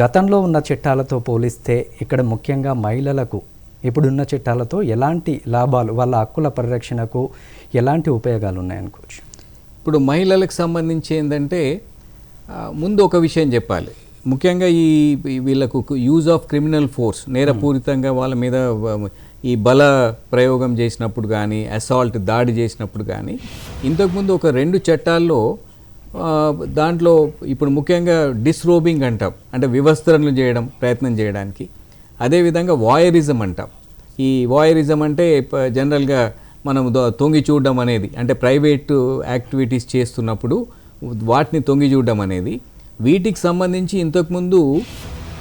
గతంలో ఉన్న చట్టాలతో పోలిస్తే ఇక్కడ ముఖ్యంగా మహిళలకు ఇప్పుడున్న చట్టాలతో ఎలాంటి లాభాలు వాళ్ళ హక్కుల పరిరక్షణకు ఎలాంటి ఉపయోగాలు ఉన్నాయనుకోవచ్చు ఇప్పుడు మహిళలకు సంబంధించి ఏంటంటే ముందు ఒక విషయం చెప్పాలి. ముఖ్యంగా ఈ వీళ్ళకు యూజ్ ఆఫ్ క్రిమినల్ ఫోర్స్ నేరపూరితంగా వాళ్ళ మీద ఈ బల ప్రయోగం చేసినప్పుడు కానీ అసాల్ట్ దాడి చేసినప్పుడు కానీ ఇంతకుముందు ఒక రెండు చట్టాల్లో దాంట్లో ఇప్పుడు ముఖ్యంగా డిస్రోబింగ్ అంటాం. అంటే వివస్త్రణలు చేయడం ప్రయత్నం చేయడానికి. అదేవిధంగా వాయరిజం అంటాం. ఈ వాయరిజం అంటే జనరల్గా మనం తొంగి చూడడం అనేది అంటే ప్రైవేట్ యాక్టివిటీస్ చేస్తున్నప్పుడు వాటిని తొంగి చూడడం అనేది. వీటికి సంబంధించి ఇంతకుముందు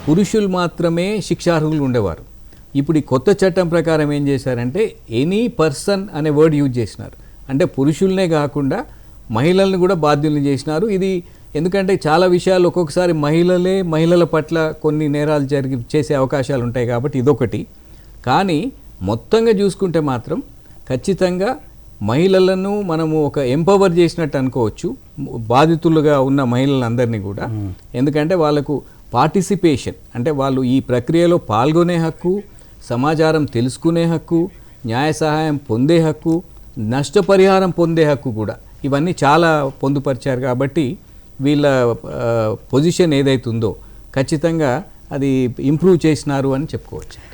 పురుషులు మాత్రమే శిక్షార్హులు ఉండేవారు. ఇప్పుడు ఈ కొత్త చట్టం ప్రకారం ఏం చేశారంటే ఎనీ పర్సన్ అనే వర్డ్ యూజ్ చేసినారు. అంటే పురుషులనే కాకుండా మహిళల్ని కూడా బాధ్యుల్ని చేసినారు. ఇది ఎందుకంటే చాలా విషయాలు ఒక్కొక్కసారి మహిళలే మహిళల పట్ల కొన్ని నేరాలు జరిగి చేసే అవకాశాలు ఉంటాయి కాబట్టి ఇదొకటి. కానీ మొత్తంగా చూసుకుంటే మాత్రం ఖచ్చితంగా మహిళలను మనము ఒక ఎంపవర్ చేసినట్టు అనుకోవచ్చు. బాధితులుగా ఉన్న మహిళలందరినీ కూడా. ఎందుకంటే వాళ్ళకు పార్టిసిపేషన్ అంటే వాళ్ళు ఈ ప్రక్రియలో పాల్గొనే హక్కు సమాచారం తెలుసుకునే హక్కు న్యాయ సహాయం పొందే హక్కు నష్టపరిహారం పొందే హక్కు కూడా. ఇవన్నీ చాలా పొందుపరిచారు కాబట్టి వీళ్ళ పొజిషన్ ఏదైతుందో ఖచ్చితంగా అది ఇంప్రూవ్ చేసినారు అని చెప్పుకోవచ్చు.